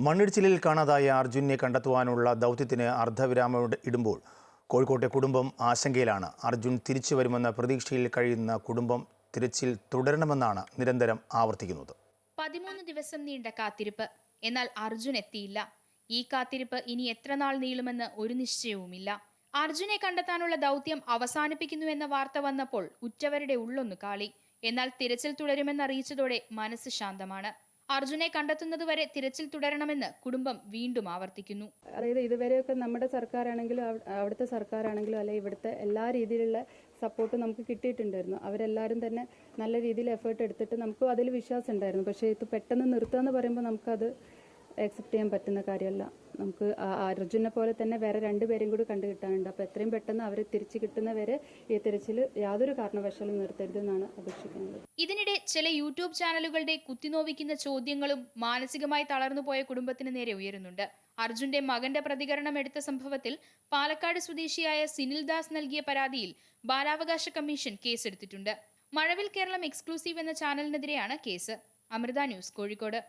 മണ്ണിടിച്ചിലിൽ കാണാതായ അർജുനെ കണ്ടെത്തുവാനുള്ള ദൗത്യത്തിന് അർദ്ധവിരാമം ഇട- ഇടുമ്പോൾ കോഴിക്കോട്ടെ കുടുംബം ആശങ്കയിലാണ്. അർജുൻ തിരിച്ചു വരുമെന്ന പ്രതീക്ഷയിൽ കഴിയുന്ന കുടുംബം തിരച്ചിൽ തുടരണമെന്നാണ് നിരന്തരം ആവർത്തിക്കുന്നത്. പതിമൂന്ന് ദിവസം നീണ്ട കാത്തിരിപ്പ്. എന്നാൽ അർജുൻ എത്തിയില്ല. ഈ കാത്തിരിപ്പ് ഇനി എത്ര നാൾ നീളുമെന്ന് ഒരു നിശ്ചയവുമില്ല. അർജുനെ കണ്ടെത്താനുള്ള ദൗത്യം അവസാനിപ്പിക്കുന്നു എന്ന വാർത്ത വന്നപ്പോൾ ഉറ്റവരുടെ ഉള്ളൊന്നു കാളി. എന്നാൽ തിരച്ചിൽ തുടരുമെന്നറിയിച്ചതോടെ മനസ്സ് ശാന്തമാണ്. അർജുനെ കണ്ടെത്തുന്നതുവരെ തിരച്ചിൽ തുടരണമെന്ന് കുടുംബം വീണ്ടും ആവർത്തിക്കുന്നു. അതായത് ഇതുവരെയൊക്കെ നമ്മുടെ സർക്കാരാണെങ്കിലും അവ- അവിടുത്തെ സർക്കാരാണെങ്കിലും അല്ലെ ഇവിടുത്തെ എല്ലാ രീതിയിലുള്ള സപ്പോർട്ട് നമുക്ക് കിട്ടിയിട്ടുണ്ടായിരുന്നു. അവരെല്ലാവരും തന്നെ നല്ല രീതിയിൽ എഫേർട്ട് എടുത്തിട്ട് നമുക്ക് അതിൽ വിശ്വാസം ഉണ്ടായിരുന്നു പക്ഷേ ഇത് പെട്ടെന്ന് നിർത്തുക എന്ന് പറയുമ്പോൾ നമുക്കത് അക്സെപ്റ്റ് ചെയ്യാൻ പറ്റുന്ന കാര്യമല്ല. നമുക്ക് അർജുനെ പോലെ തന്നെ വേറെ രണ്ടുപേരും കൂടി കണ്ടു കിട്ടാനുണ്ട്. അപ്പോൾ എത്രയും പെട്ടെന്ന് അവരെ തിരിച്ചു കിട്ടുന്നവരെ ഈ തിരച്ചിൽ യാതൊരു കാരണവശാലും നിർത്തരുതെന്നാണ് അപേക്ഷിക്കുന്നത്. ഇതിനിടെ ചില യൂട്യൂബ് ചാനലുകളുടെ കുത്തിനോവിക്കുന്ന ചോദ്യങ്ങളും മാനസികമായി തളർന്നുപോയ കുടുംബത്തിന് നേരെ ഉയരുന്നുണ്ട്. അർജുന്റെ മകന്റെ പ്രതികരണം എടുത്ത സംഭവത്തിൽ പാലക്കാട് സ്വദേശിയായ സിനിൽ ദാസ് നൽകിയ പരാതിയിൽ ബാലാവകാശ കമ്മീഷൻ കേസെടുത്തിട്ടുണ്ട്. മഴവിൽ കേരളം എക്സ്ക്ലൂസീവ് എന്ന ചാനലിനെതിരെയാണ് കേസ്. അമൃത ന്യൂസ് കോഴിക്കോട്.